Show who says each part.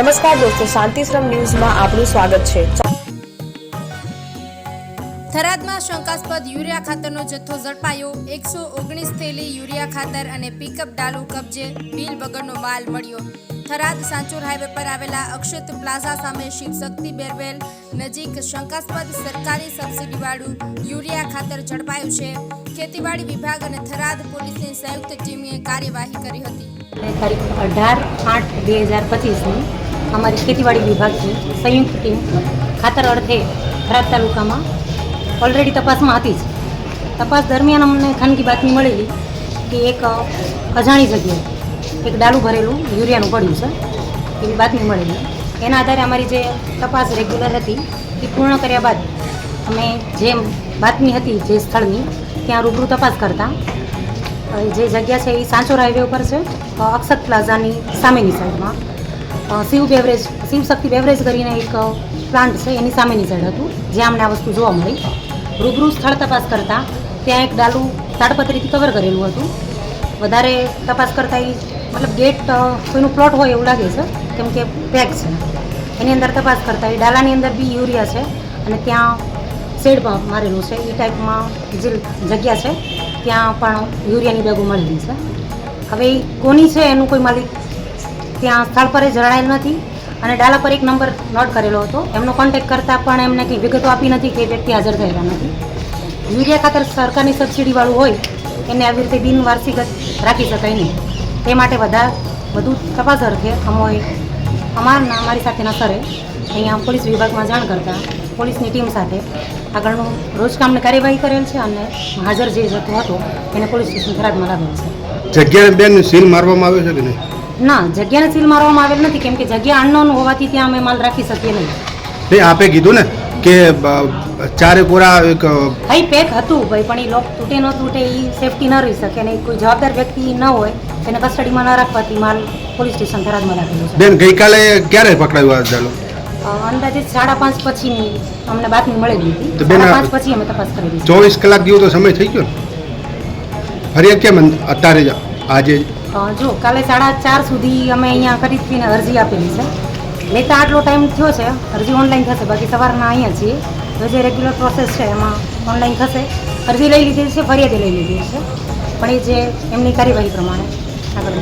Speaker 1: નમસ્કાર દોસ્તો શાંતિશ્રમ ન્યૂઝમાં આપનું સ્વાગત છે.
Speaker 2: થરાદમાં શંકાસ્પદ યુરિયા ખાતરનો જથ્થો ઝડપાયો. એકસો ઓગણીસ થેલી યુરિયા ખાતર અને પિકઅપ ડાલુ કબજે બિલ વગરનો માલ મળ્યો. થરાદ સાંચોર હાઈવે પર આવેલા અક્ષત પ્લાઝા સામે શિવશક્તિ બેરવેલ નજીક શંકાસ્પદ સરકારી સબસિડીવાળું યુરિયા ખાતર ઝડપાયું છે. ખેતીવાડી વિભાગ અને થરાદ પોલીસની સંયુક્ત ટીમે કાર્યવાહી કરી હતી.
Speaker 3: તારીખ અઢાર આઠ બે હજાર પચીસની અમારી ખેતીવાડી વિભાગની સંયુક્ત ટીમ ખાતર અર્થે ખરાબ તાલુકામાં ઓલરેડી તપાસમાં હતી જ. તપાસ દરમિયાન અમને ખાનગી બાતમી મળેલી કે એક અજાણી જગ્યાએ એક ડાલું ભરેલું યુરિયાનું પડ્યું છે. એવી બાતમી મળેલી. એના આધારે અમારી જે તપાસ રેગ્યુલર હતી એ પૂર્ણ કર્યા બાદ અમે જે બાતમી હતી જે સ્થળની ત્યાં રૂબરૂ તપાસ કરતાં. જે જગ્યા છે એ સાંચોર હાઈવે ઉપર છે અક્ષત પ્લાઝાની સામેની સાઈડમાં શિવ બેવરેજ શિવશક્તિ બેવરેજ કરીને એક પ્લાન્ટ છે, એની સામેની સાઈડ હતું. જ્યાં અમને આ વસ્તુ જોવા મળી. રૂબરૂ સ્થળ તપાસ કરતાં ત્યાં એક ડાલું તાડપત્રીથી કવર કરેલું હતું. વધારે તપાસ કરતાં એ મતલબ ગેટ કોઈનું પ્લોટ હોય એવું લાગે છે, કેમ કે પેક છે. એની અંદર તપાસ કરતાં એ ડાલાની અંદર બી યુરિયા છે અને ત્યાં શેડ મારેલું છે. એ ટાઈપમાં જે જગ્યા છે, ત્યાં પણ યુરિયાની બેગો મળેલી છે. હવે એ કોની છે, એનું કોઈ માલિક ત્યાં સ્થળ પર જણાયેલ નથી અને ડાલા પર એક નંબર નોટ કરેલો હતો. એમનો કોન્ટેક કરતાં પણ એમને કંઈ વિગતો આપી નથી કે વ્યક્તિ હાજર થયેલા નથી. યુરિયા ખાતર સરકારની સબસિડીવાળું હોય, એને આવી રીતે બિનવાર્ષિક રાખી શકાય નહીં. તે માટે બધા વધુ તપાસ અર્થે અમોએ અમારના અમારી સાથેના સરે અહીંયા પોલીસ વિભાગમાં જાણ કરતાં પોલીસની ટીમ સાથે આગળનું રોજકામની કાર્યવાહી કરેલ છે અને હાજર જે જતો હતો, એને પોલીસ સ્ટેશન થરાદમાં લાગેલ છે.
Speaker 4: જગ્યાએ બેન સીલ મારવામાં આવ્યો છે કે નહીં?
Speaker 3: ના જગ્યાને સીલ મારવામાં આવેલ નથી કેમ કે જગ્યા અનનોન હોવાથી ત્યાં અમે માલ રાખી શકીએ નહીં.
Speaker 4: નહીં આપે કીધું ને કે ચારે કોરા એક
Speaker 3: ભાઈ પેક હતું ભાઈ પણ એ લોક તૂટે ન તૂટે એ સેફટી ન રહી શકે ને કોઈ જવાબદાર વ્યક્તિ ન હોય તેને કસ્ટડીમાં ન રાખવાથી માલ પોલીસ સ્ટેશન થરાદમાં રાખેલો છે.
Speaker 4: બેન ગઈકાલે ક્યારે પકડાયું આ ચાલો
Speaker 3: અંદાજે સાડા પાંચ પછીની અમને બાતમી મળી હતી.
Speaker 4: તો બેન,
Speaker 3: પાંચ પછી અમે તપાસ કરી
Speaker 4: ચોવીસ કલાક જેવો તો સમય થઈ ગયો ફરિયાદ કેમ અત્યારે આજે જ?
Speaker 3: કાલે સાડા ચાર સુધી અમે અહીંયા ખરીદીને અરજી આપેલી છે. લેતા આટલો ટાઈમ થયો છે, અરજી ઓનલાઈન થશે, બાકી સવારના અહીંયા છીએ. તો જે રેગ્યુલર પ્રોસેસ છે, એમાં ઓનલાઈન થશે. અરજી લઈ લીધી છે, ફરિયાદી લઈ લીધી છે. પણ એ જે એમની કાર્યવાહી પ્રમાણે આગળ